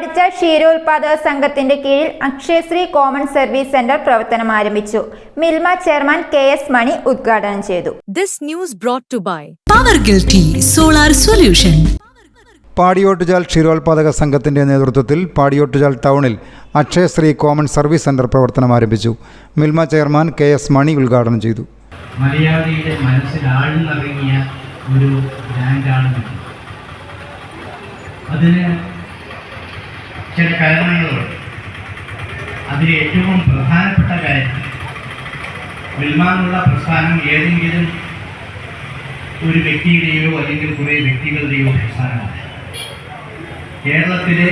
പാടിച്ച ക്ഷീരോത്പാദക സംഘത്തിന്റെ കീഴിൽ Akshayashree common service centre പ്രവർത്തനം ആരംഭിച്ചു. Milma chairman K S Mani ഉദ്ഘാടനം ചെയ്തു. This news brought to by power guilty solar solution Padiyottuchal ക്ഷീരോത്പാദക സംഘത്തിന്റെ നേതൃത്വത്തിൽ പാടിയോട്ടുചാൽ ടൗണിൽ അക്ഷയശ്രീ കോമൺ സർവീസ് സെന്റർ പ്രവർത്തനം ആരംഭിച്ചു. Milma chairman K S Mani ഉദ്ഘാടനം ചെയ്തു. മലയാളിയുടെ മനസ്സിൽ ആഴ്ന്നിറങ്ങിയ ഒരു ബ്രാൻഡാണ്. അതിന് ചില കാരണങ്ങളുണ്ട് അതിൽ ഏറ്റവും പ്രധാനപ്പെട്ട കാര്യം വിൽമാനുള്ള പ്രസ്ഥാനം ഏതെങ്കിലും ഒരു വ്യക്തിയുടെയോ അല്ലെങ്കിൽ കുറേ വ്യക്തികളുടെയോ പ്രസ്ഥാനമാണ്. കേരളത്തിലെ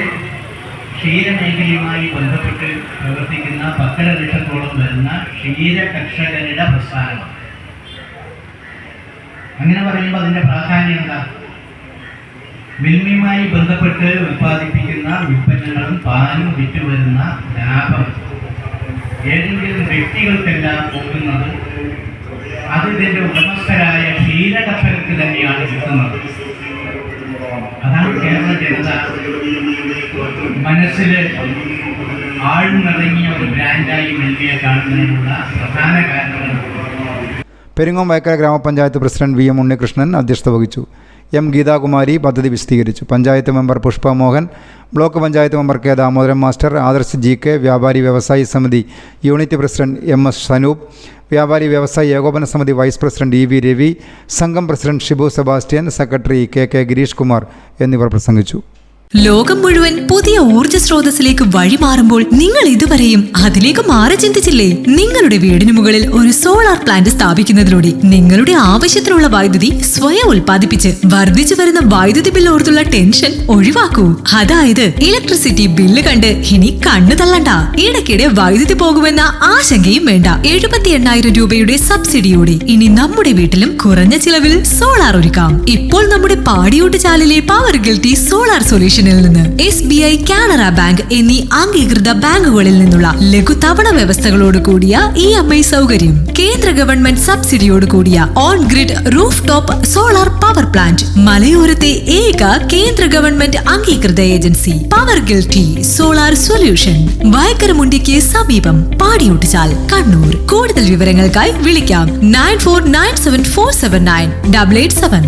ക്ഷീരമേഖലയുമായി ബന്ധപ്പെട്ട് പ്രവർത്തിക്കുന്ന പത്തര ലക്ഷത്തോളം വരുന്ന ക്ഷീര കർഷകരുടെ പ്രസ്ഥാനമാണ്. അങ്ങനെ പറയുമ്പോൾ അതിന്റെ പ്രാധാന്യം എന്താ? മിൽമയുമായി ബന്ധപ്പെട്ട് ഉൽപ്പാദിപ്പിക്കുന്ന ഉൽപ്പന്നങ്ങളും പാലും വിറ്റുവരുന്ന ലാഭം. ഏതെങ്കിലും വ്യക്തികൾക്കെല്ലാം പോകുന്നത് അത് ഇതിന്റെ ഉടമസ്ഥരായ ക്ഷീരകർഷകർക്ക് തന്നെയാണ് കിട്ടുന്നത്. അതാണ് കേരള ജനത മനസ്സിൽ ആഴ്ന്നിറങ്ങിയ ഒരു ബ്രാൻഡായി മിൽമയെ കാണുന്നതിനുള്ള പ്രധാന കാരണങ്ങൾ പെരിങ്ങോം വയക്കര ഗ്രാമപഞ്ചായത്ത് പ്രസിഡന്റ് വി എം ഉണ്ണികൃഷ്ണൻ അധ്യക്ഷത വഹിച്ചു. എം ഗീതാകുമാരി പദ്ധതി വിശദീകരിച്ചു panchayat member Pushpa Mohan block panchayat member K Damodaran master Adarsh G K വ്യാപാരി വ്യവസായി സമിതി unit president M S Sanoop വ്യാപാരി വ്യവസായി ഏകോപന സമിതി vice president E V Ravi സംഘം president Shibu Sebastian secretary K K Girish Kumar എന്നിവർ പ്രസംഗിച്ചു. ലോകം മുഴുവൻ പുതിയ ഊർജ സ്രോതസ്സിലേക്ക് വഴിമാറുമ്പോൾ നിങ്ങൾ ഇതുവരെയും അതിലേക്ക് മാറി ചിന്തിച്ചില്ലേ? നിങ്ങളുടെ വീടിന് മുകളിൽ ഒരു സോളാർ പ്ലാന്റ് സ്ഥാപിക്കുന്നതിലൂടെ നിങ്ങളുടെ ആവശ്യത്തിനുള്ള വൈദ്യുതി സ്വയം ഉൽപ്പാദിപ്പിച്ച് വർദ്ധിച്ചു വരുന്ന വൈദ്യുതി ബില്ല് ഓർത്തുള്ള ടെൻഷൻ ഒഴിവാക്കൂ. അതായത് ഇലക്ട്രിസിറ്റി ബില്ല് കണ്ട് ഇനി കണ്ണു തള്ളണ്ട. ഇടയ്ക്കിടെ വൈദ്യുതി പോകുമെന്ന ആശങ്കയും വേണ്ട. എഴുപത്തി എണ്ണായിരം രൂപയുടെ സബ്സിഡിയോടെ ഇനി നമ്മുടെ വീട്ടിലും കുറഞ്ഞ ചിലവിൽ സോളാർ ഒരുക്കാം. ഇപ്പോൾ നമ്മുടെ പാടിയോട്ട് ചാലിലെ പവർ ഗിൽറ്റി സോളാർ സൊല്യൂഷനിൽ നിന്ന് S B I Canara bank എന്നീ അംഗീകൃത ബാങ്കുകളിൽ നിന്നുള്ള ലഘു തവണ വ്യവസ്ഥകളോട് കൂടിയ ഇ എം ഐ സൗകര്യം കേന്ദ്ര ഗവൺമെന്റ് സബ്സിഡിയോട് കൂടിയ on grid roof top solar power plant മലയോരത്തെ ഏക കേന്ദ്ര ഗവൺമെന്റ് അംഗീകൃത agency power guilty solar solution. വയക്കരമുണ്ടിക്ക് സമീപം പാടിയോട്ടിച്ചാൽ കണ്ണൂർ. കൂടുതൽ വിവരങ്ങൾക്കായി വിളിക്കാം nine four nine seven four seven nine double eight seven.